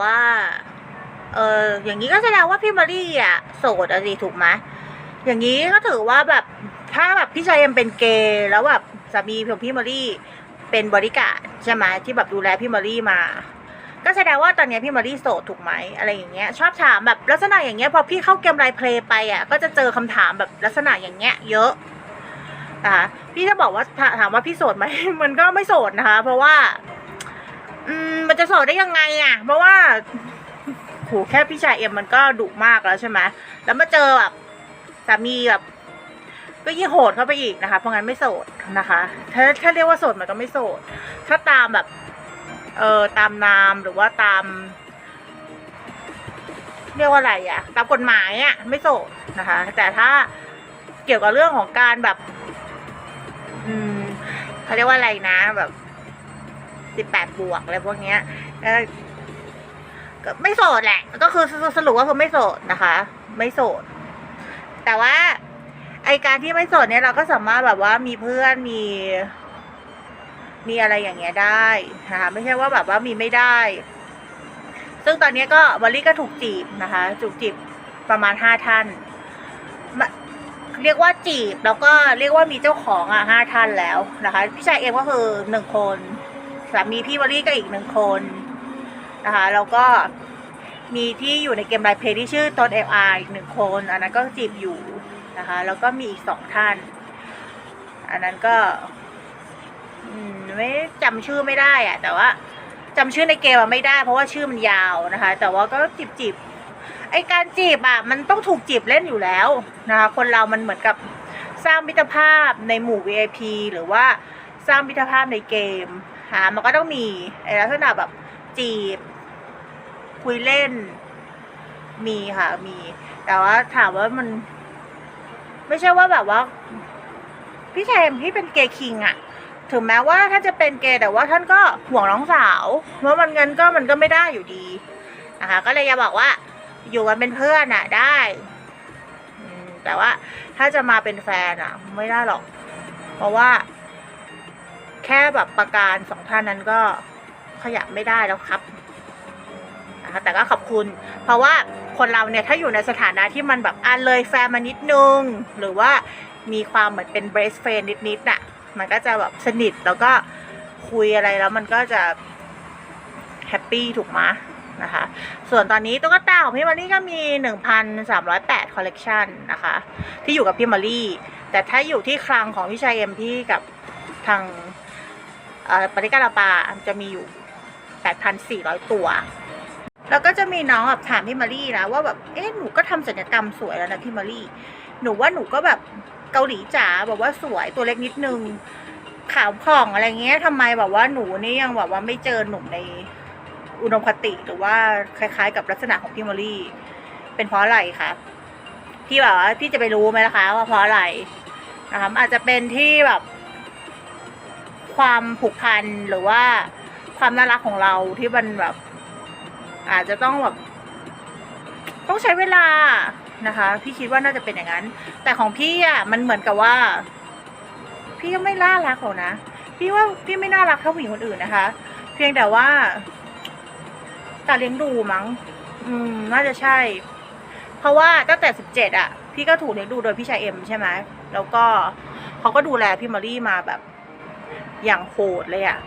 ว่า เอออย่างนี้ก็แสดงว่าพี่มารี่อะโสดอะสิถูกไหมอย่างนี้ก็ถือว่าแบบถ้าแบบพี่ชายยังเป็นเกย์แล้วแบบสามีของพี่มารี่เป็นบริการใช่ไหมที่แบบดูแลพี่มารี่มา ก็แสดงว่าตอนนี้พี่มารี่โสดถูกไหมอะไรอย่างเงี้ย ชอบถามแบบลักษณะอย่างเงี้ยพอพี่เข้าเกมไลน์เพลย์ไปอะก็จะเจอคำถามแบบลักษณะอย่างเงี้ย เยอะนะคะพี่จะบอกว่าถถามว่าพี่โสดไหมมันก็ไม่โสดนะคะ เพราะว่า อืม มันจะโสดได้ยังไงอะ เพราะว่าโหแค่พี่ชายเอ็มมันก็ดุมากแล้วใช่ไหมแล้วมาเจอแบบสามีแบบก็ยิ่งโหดเข้าไปอีกนะคะ เพราะงั้นไม่โสดนะคะ ถ้าถ้าเรียกว่าโสดมันก็ไม่โสด ถ้าตามแบบเออตามนามหรือว่าตาม เรียกว่าอะไรอะตามกฎหมายอะไม่โสดนะคะ แต่ถ้าเกี่ยวกับเรื่องของการแบบ อืมเขาเรียกว่าอะไรนะแบบ สิบแปดบวกอะไรพวกเนี้ยก็ไม่โสดแหละ ก็คือสรุปว่าคือไม่โสดนะคะ ไม่โสด แต่ว่าไอการที่ไม่โสดเนี่ยเราก็สามารถแบบว่ามีเพื่อนมี มีอะไรอย่างเงี้ยได้นะคะไม่ใช่ว่าแบบว่ามีไม่ได้ ซึ่งตอนนี้ก็วอลลี่ก็ถูกจีบนะคะถูกจีบประมาณห้าท่านเรียกว่าจีบแล้วก็เรียกว่ามีเจ้าของอะห้าท่านแล้วนะคะ พี่ชายเอ็มก็คือหนึ่งคน สามีพี่วอลลี่ก็อีกหนึ่งคนนะคะแล้วก็มีที่อยู่ในเกมไลน์เพลย์ที่ชื่อต้นเอฟอาอีกหนึ่งคน อันนั้นก็จีบอยู่นะคะแล้วก็มีอีกสองท่าน อันนั้นก็อไม่จำชื่อไม่ได้อะแต่ว่าจำชื่อในเกมไม่ได้ เพราะว่าชื่อมันยาวนะคะ แต่ว่าก็จีบจีบไอการจีบอะมันต้องถูกจีบเล่นอยู่แล้วนะคะคนเรามันเหมือนกับสร้างมิตรภาพในหมู่ VIP หรือว่าสร้างมิตรภาพในเกม หามันก็ต้องมีไอลักษณะแบบจีบ คุยเล่น มีค่ะ มี แต่ว่าถามว่ามัน ไม่ใช่ว่าแบบว่า พี่ชายพี่เป็นเกย์คิงอะถึงแม้ว่าท่านจะเป็นเกย์แต่ว่าท่านก็ห่วงน้องสาวเพราะมันเงินก็มันก็ไม่ได้อยู่ดีนะคะ ก็เลยจะบอกว่า อยู่กันเป็นเพื่อนอะได้แต่ว่าถ้าจะมาเป็นแฟนอะไม่ได้หรอก เพราะว่า ค่แบบประการสองท่านนั้นก็ขยับไม่ได้แล้วครับนะคะแต่ก็ขอบคุณ เพราะว่าคนเราเนี่ยถ้าอยู่ในสถานะที่มันแบบอ่านเลยแฟนมานิดนึง หรือว่ามีความเหมือนเป็นเบสเฟนนิดๆน่ะ มันก็จะแบบสนิทแล้วก็คุยอะไรแล้วมันก็จะแฮปปี้ถูกไหมนะคะ ส่วนตอนนี้ตุ๊กตาของพี่มารี่ก็มี 1,308 คอลเลกชันนะคะ ที่อยู่กับพี่มารี่ แต่ถ้าอยู่ที่คลังของพี่ชายเอ็มพี่กับทาง เอ่อปริการาปาจะมีอยู่ 8,400 ตัว แล้วก็จะมีน้องแบบถามพี่มารี่นะว่าแบบเอ๊ะหนูก็ทำศัลยกรรมสวยแล้วนะพี่มารี่ หนูว่าหนูก็แบบเกาหลีจ๋าแบบว่าสวยตัวเล็กนิดนึงขาวผ่องอะไรเงี้ยทำไมแบบว่าหนูนี่ยังแบบว่าไม่เจอหนุ่มในอุดมคติหรือว่าคล้ายๆ กับลักษณะของพี่มารี่ เป็นเพราะอะไรคะพี่แบบว่าพี่จะไปรู้ไหมล่ะคะ ว่าเพราะอะไรนะคะอาจจะเป็นที่แบบ ความผูกพันหรือว่าความน่ารักของเราที่มันแบบ อาจจะต้องแบบต้องใช้เวลานะคะ พี่คิดว่าน่าจะเป็นอย่างนั้น แต่ของพี่อะมันเหมือนกับว่า พี่ก็ไม่น่ารักหรอกนะพี่ว่าพี่ไม่น่ารักเท่าผู้หญิงคนอื่นนะคะ เพียงแต่ว่าการเลี้ยงดูมั้ง อืม น่าจะใช่ เพราะว่าตั้งแต่สิบเจ็ดอะ พี่ก็ถูกเลี้ยงดูโดยพี่ชายเอ็มใช่ไหมแล้วก็เขาก็ดูแลพี่มารี่มาแบบ อย่างโหดเลยอะ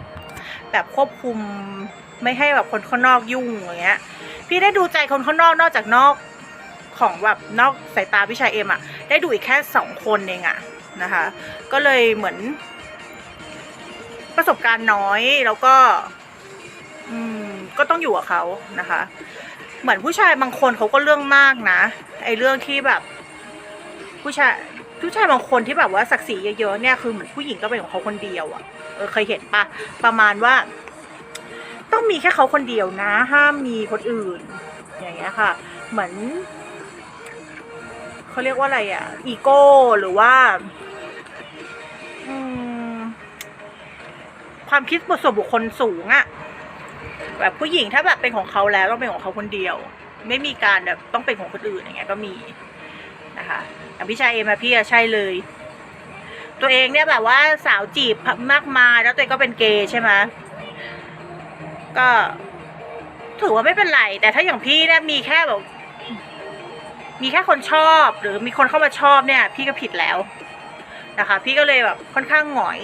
แบบควบคุมไม่ให้แบบคนข้างนอกยุ่งอย่างเงี้ย พี่ได้ดูใจคนข้างนอกนอกจากนอกของแบบนอกสายตาพี่ชายเอ็มอะได้ดูอีกแค่สองคนเองอะนะคะ ก็เลยเหมือน ประสบการณ์น้อยแล้วก็ อืม ก็ต้องอยู่กับเขานะคะ เหมือนผู้ชายบางคนเขาก็เรื่องมากนะไอเรื่องที่แบบ ผู้ชายผู้ชายบางคนที่แบบว่าศักดิ์ศรีเยอะๆเนี่ยคือเหมือนผู้หญิงก็เป็นของเขาคนเดียวอะ เออเคยเห็นปะประมาณว่า ต้องมีแค่เขาคนเดียวนะ ห้ามมีคนอื่น อย่างเงี้ยค่ะ เหมือนเขาเรียกว่าอะไรอะ อีโก้หรือว่าความคิดส่วนบุคคลสูงอะแบบผู้หญิงถ้าแบบเป็นของเขาแล้วต้องเป็นของเขาคนเดียว ไม่มีการแบบต้องเป็นของคนอื่นอย่างเงี้ยก็มีนะคะอย่างพี่ชายเอ็มอะพี่อะใช่เลย ตัวเองเนี่ยแบบว่าสาวจีบมากมายแล้วตัวเองก็เป็นเกย์ใช่ไหมก็ถือว่าไม่เป็นไร แต่ถ้าอย่างพี่เนี่ยมีแค่แบบมีแค่คนชอบหรือมีคนเข้ามาชอบเนี่ย พี่ก็ผิดแล้วนะคะ พี่ก็เลยแบบค่อนข้างหงอย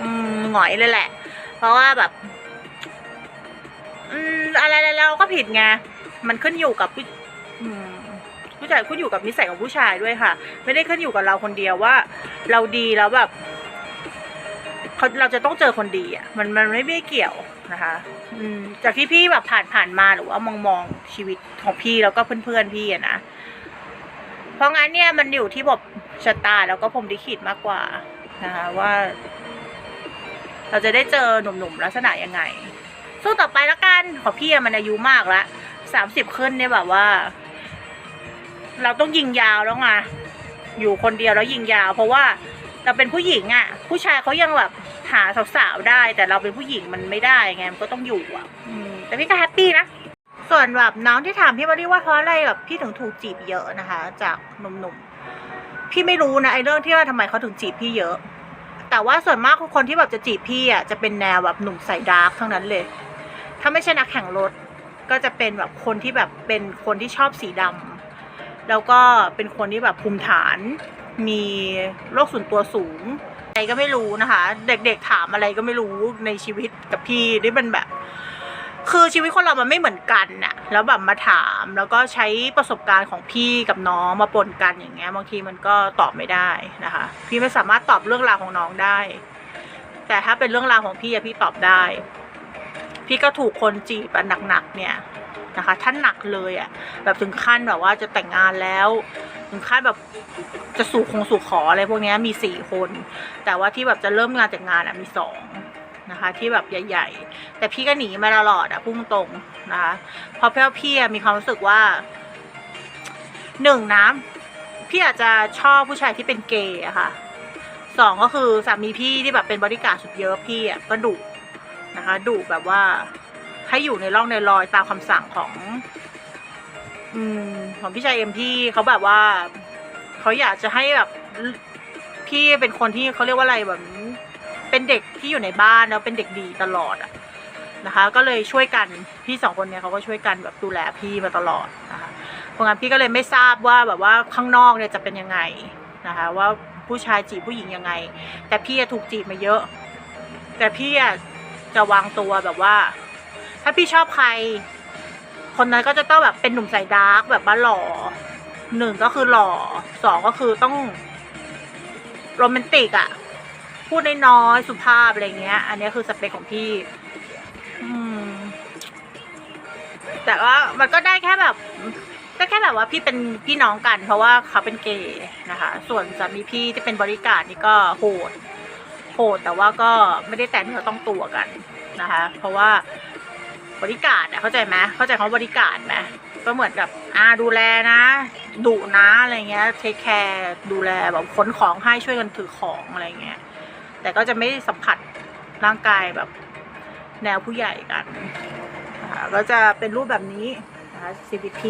อืมหงอยเลยแหละ เพราะว่าแบบอืมอะไรๆเราก็ผิดไงมันขึ้นอยู่กับ ผู้ชายขึ้นอยู่กับนิสัยของผู้ชายด้วยค่ะ ไม่ได้ขึ้นอยู่กับเราคนเดียวว่า เราดีแล้วแบบเขาเราจะต้องเจอคนดีอะ มันมันไม่ได้เกี่ยวนะคะ อืมจากที่พี่แบบผ่านผ่านมาหรือว่ามองมองชีวิตของพี่แล้วก็เพื่อนๆพี่อะนะเพราะงั้นเนี่ยมันอยู่ที่แบบชะตาแล้วก็ผมลิขิตมากกว่านะคะว่า เราจะได้เจอหนุ่มๆลักษณะยังไง สู้ต่อไปแล้วกัน ขอพี่อะมันอายุมากแล้วสามสิบขึ้นเนี่ยแบบว่า เราต้องยิงยาวแล้วไงอยู่คนเดียวแล้วยิงยาว เพราะว่าเราเป็นผู้หญิงอะ่ะ ผู้ชายเขายังแบบหาสาวๆได้ แต่เราเป็นผู้หญิงมันไม่ได้ไงมันก็ต้องอยู่อะแต่พี่ก็แฮปปี้นะส่วนแบบน้องที่ถามพี่มารีว่าเพราะอะไรแบบพี่ถึงถูกจีบเยอะนะคะ จากหนุ่มๆพี่ไม่รู้นะไอ้เรื่องที่ว่าทำไมเขาถึงจีบพี่เยอะ แต่ว่าส่วนมากคนที่แบบจะจีบพี่อะจะเป็นแนวแบบหนุ่มใส่ดาร์กทั้งนั้นเลย ถ้าไม่ใช่นักแข่งรถก็จะเป็นแบบคนที่แบบเป็นคนที่ชอบสีดำ แล้วก็เป็นคนที่แบบภูมิฐาน มีโรคส่วนตัวสูงอะไรก็ไม่รู้นะคะ เด็กๆถามอะไรก็ไม่รู้ในชีวิตกับพี่นี่มันแบบ คือชีวิตคนเรามันไม่เหมือนกันน่ะแล้วแบบมาถามแล้วก็ใช้ประสบการณ์ของพี่กับน้องมาปนกันอย่างเงี้ยบางทีมันก็ตอบไม่ได้นะคะ พี่ไม่สามารถตอบเรื่องราวของน้องได้ แต่ถ้าเป็นเรื่องราวของพี่อะพี่ตอบได้ พี่ก็ถูกคนจีบอะหนักๆเนี่ย นะคะท่านหนักเลยอะแบบถึงขั้นแบบว่าจะแต่งงานแล้วถึงขั้นแบบจะสู่คงสู่ขออะไรพวกนี้มีสี่คน แต่ว่าที่แบบจะเริ่มงานแต่งงานอะมีสองนะคะที่แบบใหญ่ๆ แต่พี่ก็หนีมาตลอดอะพุ่งตรงนะคะเพราะเพื่อพี่มีความรู้สึกว่าหนึ่งนะพี่อาจจะชอบผู้ชายที่เป็นเกย์อะค่ะสองก็คือสามีพี่ที่แบบเป็นบริการสุดเยอะพี่อะก็ดุนะคะดุแบบว่า ให้อยู่ในร่องในรอยตามคำสั่งของ อืมของพี่ชายเอ็มพี่เขาแบบว่าเขาอยากจะให้แบบพี่เป็นคนที่เขาเรียกว่าอะไรแบบเป็นเด็กที่อยู่ในบ้านแล้วเป็นเด็กดีตลอดอะนะคะ ก็เลยช่วยกันพี่สองคนเนี้ยเขาก็ช่วยกันแบบดูแลพี่มาตลอดนะคะเพราะงั้นพี่ก็เลยไม่ทราบว่าแบบว่าข้างนอกเนี่ยจะเป็นยังไงนะคะว่าผู้ชายจีบผู้หญิงยังไง แต่พี่ถูกจีบมาเยอะ แต่พี่จะวางตัวแบบว่า ถ้าพี่ชอบใคร คนนั้นก็จะต้องแบบเป็นหนุ่มใส่ดาร์กแบบว่าหล่อหนึ่งก็คือหล่อสองก็คือต้องโรแมนติกอะพูดน้อยๆสุภาพอะไรเงี้ย อันนี้คือสเปคของพี่ อืม แต่ว่ามันก็ได้แค่แบบก็แค่แบบว่าพี่เป็นพี่น้องกัน เพราะว่าเขาเป็นเกย์นะคะ ส่วนสามีพี่ที่เป็นบริการนี่ก็โหดโหดแต่ว่าก็ไม่ได้แต่งเนื้อต้องตัวกันนะคะ เพราะว่า บริการอะเข้าใจไหมเข้าใจเขาบริการไหมก็เหมือนกับอ่าดูแลนะดุนะอะไรเงี้ยเทคแคร์ดูแลแบบขนของให้ช่วยกันถือของอะไรเงี้ยแต่ก็จะไม่สัมผัสร่างกายแบบแนวผู้ใหญ่กันก็จะเป็นรูปแบบนี้นะคะ CPP